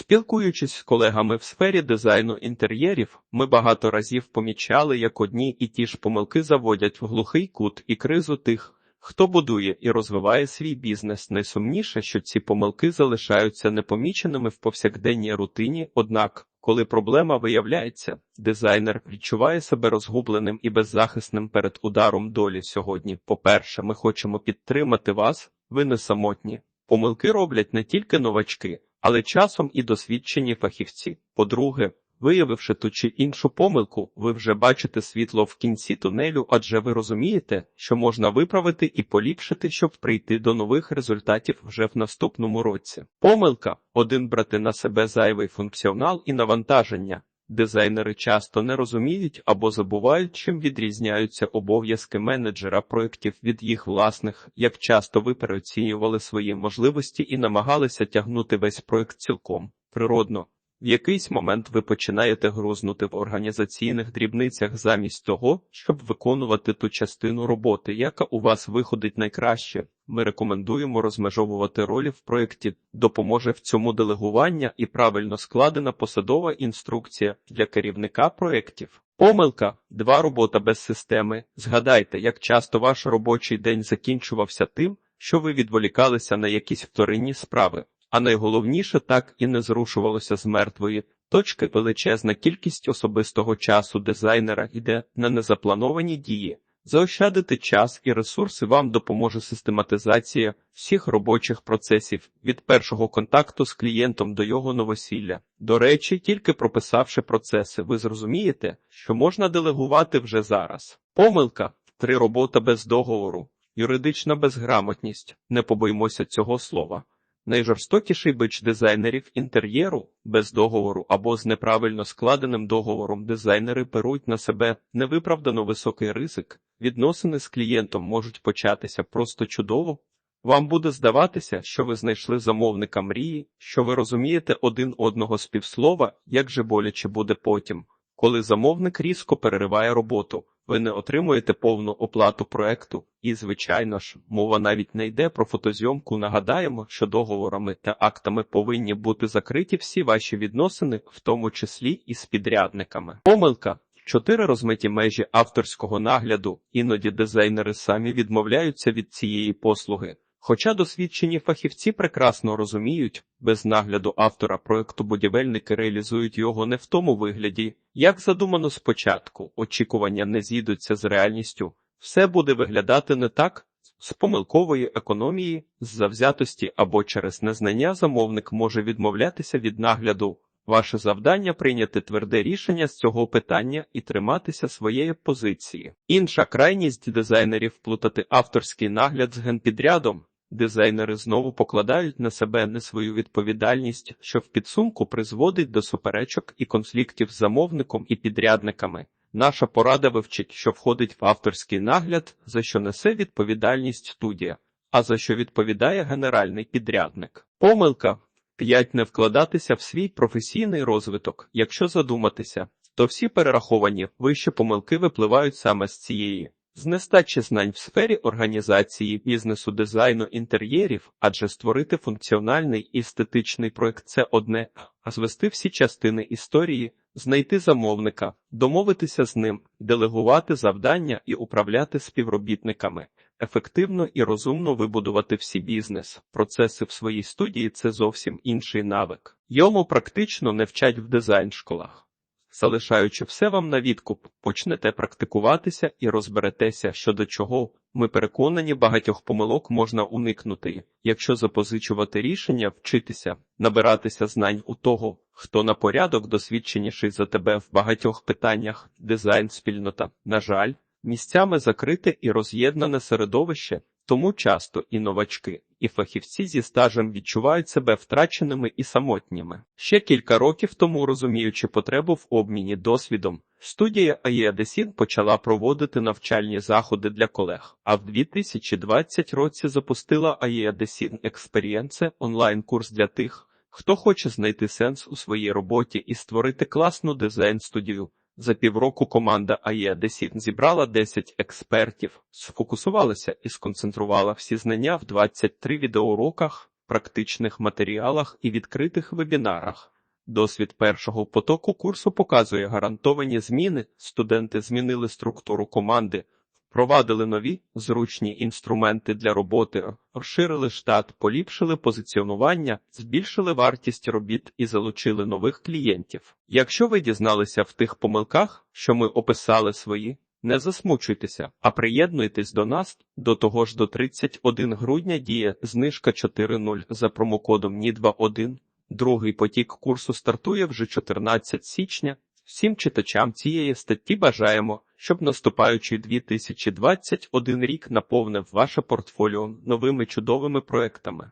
Спілкуючись з колегами в сфері дизайну інтер'єрів, ми багато разів помічали, як одні і ті ж помилки заводять в глухий кут і кризу тих, хто будує і розвиває свій бізнес. Найсумніше, що ці помилки залишаються непоміченими в повсякденній рутині, однак, коли проблема виявляється, дизайнер відчуває себе розгубленим і беззахисним перед ударом долі сьогодні. По-перше, ми хочемо підтримати вас, ви не самотні. Помилки роблять не тільки новачки, але часом і досвідчені фахівці. По-друге, виявивши ту чи іншу помилку, ви вже бачите світло в кінці тунелю, адже ви розумієте, що можна виправити і поліпшити, щоб прийти до нових результатів вже в наступному році. Помилка один брати на себе зайвий функціонал і навантаження. Дизайнери часто не розуміють або забувають, чим відрізняються обов'язки менеджера проєктів від їх власних, як часто ви переоцінювали свої можливості і намагалися тягнути весь проєкт цілком природно. В якийсь момент ви починаєте грузнути в організаційних дрібницях замість того, щоб виконувати ту частину роботи, яка у вас виходить найкраще. Ми рекомендуємо розмежовувати ролі в проєкті, допоможе в цьому делегування і правильно складена посадова інструкція для керівника проєктів. Помилка два робота без системи. Згадайте, як часто ваш робочий день закінчувався тим, що ви відволікалися на якісь вторинні справи. А найголовніше так і не зрушувалося з мертвої точки. Величезна кількість особистого часу дизайнера йде на незаплановані дії. Заощадити час і ресурси вам допоможе систематизація всіх робочих процесів від першого контакту з клієнтом до його новосілля. До речі, тільки прописавши процеси, ви зрозумієте, що можна делегувати вже зараз. Помилка три робота без договору, юридична безграмотність. Не побоїмося цього слова. Найжорстокіший бич дизайнерів інтер'єру без договору або з неправильно складеним договором дизайнери беруть на себе невиправдано високий ризик. Відносини з клієнтом можуть початися просто чудово. Вам буде здаватися, що ви знайшли замовника мрії, що ви розумієте один одного з півслова, як же боляче буде потім, коли замовник різко перериває роботу. Ви не отримуєте повну оплату проекту, і, звичайно ж, мова навіть не йде про фотозйомку. Нагадаємо, що договорами та актами повинні бути закриті всі ваші відносини, в тому числі і з підрядниками. Помилка. Чотири розмиті межі авторського нагляду, іноді дизайнери самі відмовляються від цієї послуги. Хоча досвідчені фахівці прекрасно розуміють, без нагляду автора проекту будівельники реалізують його не в тому вигляді, як задумано спочатку, очікування не зійдуться з реальністю, все буде виглядати не так, з помилкової економії, з завзятості або через незнання замовник може відмовлятися від нагляду. Ваше завдання прийняти тверде рішення з цього питання і триматися своєї позиції. Інша крайність дизайнерів плутати авторський нагляд з генпідрядом. Дизайнери знову покладають на себе не свою відповідальність, що в підсумку призводить до суперечок і конфліктів з замовником і підрядниками. Наша порада вивчить, що входить в авторський нагляд, за що несе відповідальність студія, а за що відповідає генеральний підрядник. Помилка 5. не вкладатися в свій професійний розвиток. Якщо задуматися, то всі перераховані вищі помилки випливають саме з цієї. З нестачі знань в сфері організації бізнесу дизайну інтер'єрів, адже створити функціональний і естетичний проект це одне, а звести всі частини історії, знайти замовника, домовитися з ним, делегувати завдання і управляти співробітниками, ефективно і розумно вибудувати всі бізнес. Процеси в своїй студії це зовсім інший навик. Йому практично не вчать в дизайн школах. Залишаючи все вам на відкуп, почнете практикуватися і розберетеся, що до чого. Ми переконані, багатьох помилок можна уникнути, якщо запозичувати рішення, вчитися, набиратися знань у того, хто на порядок досвідченіший за тебе в багатьох питаннях, дизайн спільнота. На жаль, місцями закрите і роз'єднане середовище, тому часто і новачки, і фахівці зі стажем відчувають себе втраченими і самотніми. Ще кілька років тому, розуміючи потребу в обміні досвідом, студія АЄДЕСІН почала проводити навчальні заходи для колег. А в 2020 році запустила АЄДЕСІН Експерієнце онлайн-курс для тих, хто хоче знайти сенс у своїй роботі і створити класну дизайн-студію. За півроку команда АЄ Десін зібрала 10 експертів, сфокусувалася і сконцентрувала всі знання в 23 відеоуроках. практичних матеріалах і відкритих вебінарах. Досвід першого потоку курсу показує гарантовані зміни. Студенти змінили структуру команди, впровадили нові зручні інструменти для роботи, розширили штат, поліпшили позиціонування, збільшили вартість робіт і залучили нових клієнтів. Якщо ви дізналися в тих помилках, що ми описали свої, не засмучуйтеся, а приєднуйтесь до нас. До того ж до 31 грудня діє знижка 4.0 за промокодом НІ21. Другий потік курсу стартує вже 14 січня. Всім читачам цієї статті бажаємо, щоб наступаючий 2021 рік наповнив ваше портфоліо новими чудовими проектами.